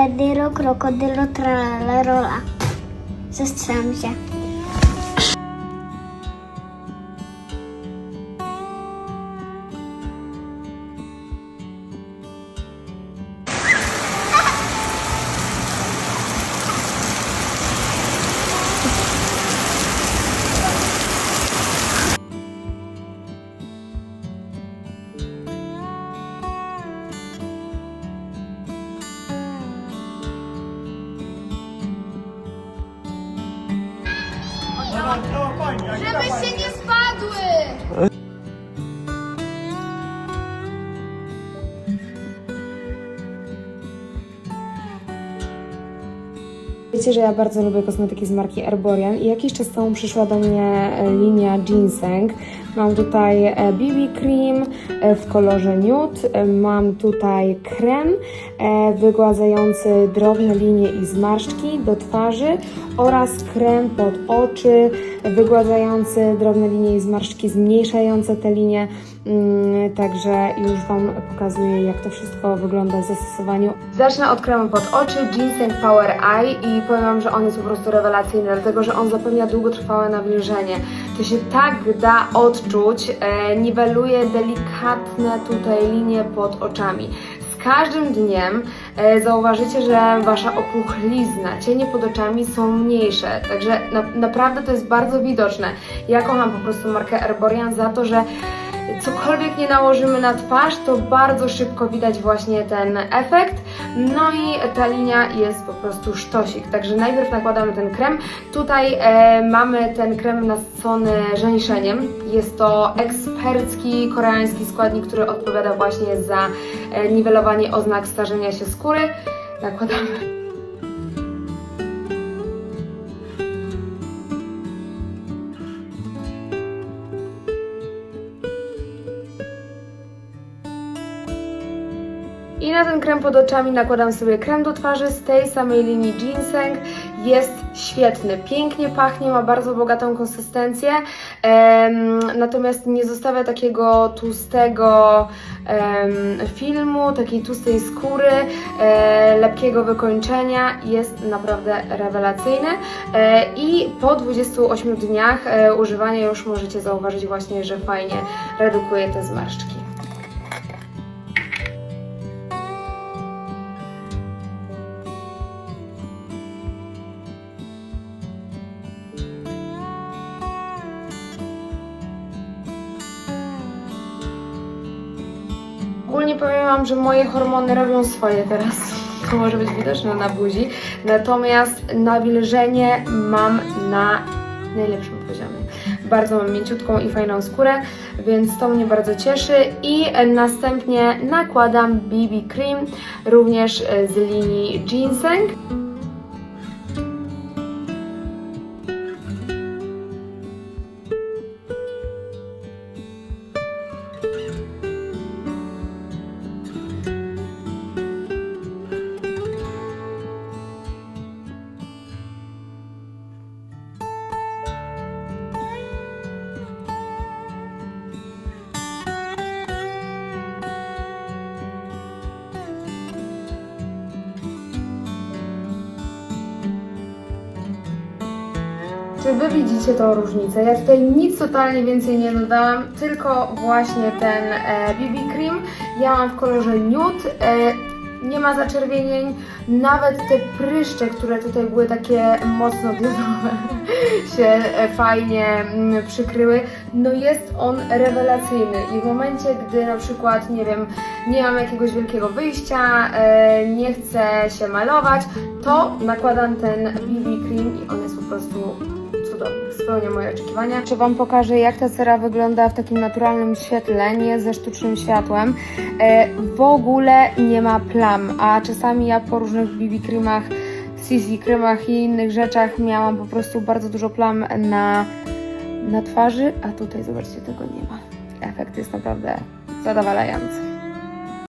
Vedero, krokodilo, tralala, sestrzem się. Żebyście nie spadły! Wiecie, że ja bardzo lubię kosmetyki z marki Erborian i jakiś czas temu przyszła do mnie e, linia Ginseng. Mam tutaj e, BB Cream e, w kolorze nude, e, mam tutaj krem e, wygładzający drobne linie i zmarszczki do twarzy oraz krem pod oczy wygładzający drobne linie i zmarszczki, zmniejszające te linie. Mm, Także już Wam pokazuję, jak to wszystko wygląda w zastosowaniu. Zacznę od kremu pod oczy Ginseng Power Eye i powiem Wam, że on jest po prostu rewelacyjny, dlatego że on zapewnia długotrwałe nawilżenie. To się tak da odczuć, e, niweluje delikatne tutaj linie pod oczami. Z każdym dniem e, zauważycie, że Wasza opuchlizna, cienie pod oczami są mniejsze, także na, naprawdę to jest bardzo widoczne. Ja kocham po prostu markę Erborian za to, że cokolwiek nie nałożymy na twarz, to bardzo szybko widać właśnie ten efekt. No i ta linia jest po prostu sztosik. Także najpierw nakładamy ten krem. Tutaj e, mamy ten krem nasycony żeńszeniem. Jest to ekspercki koreański składnik, który odpowiada właśnie za e, niwelowanie oznak starzenia się skóry. Nakładamy. I na ten krem pod oczami nakładam sobie krem do twarzy z tej samej linii Ginseng. Jest świetny, pięknie pachnie, ma bardzo bogatą konsystencję, em, natomiast nie zostawia takiego tłustego em, filmu, takiej tłustej skóry, e, lepkiego wykończenia. Jest naprawdę rewelacyjny e, i po 28 dniach e, używania już możecie zauważyć właśnie, że fajnie redukuje te zmarszczki. Ogólnie powiem Wam, że moje hormony robią swoje teraz. To może być widoczne na buzi. Natomiast nawilżenie mam na najlepszym poziomie. Bardzo mam mięciutką i fajną skórę, więc to mnie bardzo cieszy. I następnie nakładam BB Cream, również z linii Ginseng. Czy Wy widzicie tą różnicę? Ja tutaj nic totalnie więcej nie dodałam, tylko właśnie ten e, BB Cream. Ja mam w kolorze nude, e, nie ma zaczerwienień, nawet te pryszcze, które tutaj były takie mocno dyzowe, się e, fajnie mm, przykryły. No jest on rewelacyjny i w momencie, gdy na przykład, nie wiem, nie mam jakiegoś wielkiego wyjścia, e, nie chcę się malować, to nakładam ten BB Cream i on jest po prostu cudowny, spełnia moje oczekiwania. Czy Wam pokażę, jak ta cera wygląda w takim naturalnym świetle, nie ze sztucznym światłem. E, w ogóle nie ma plam, a czasami ja po różnych BB creamach, CC kremach i innych rzeczach miałam po prostu bardzo dużo plam na, na twarzy, a tutaj zobaczcie, tego nie ma. Efekt jest naprawdę zadowalający.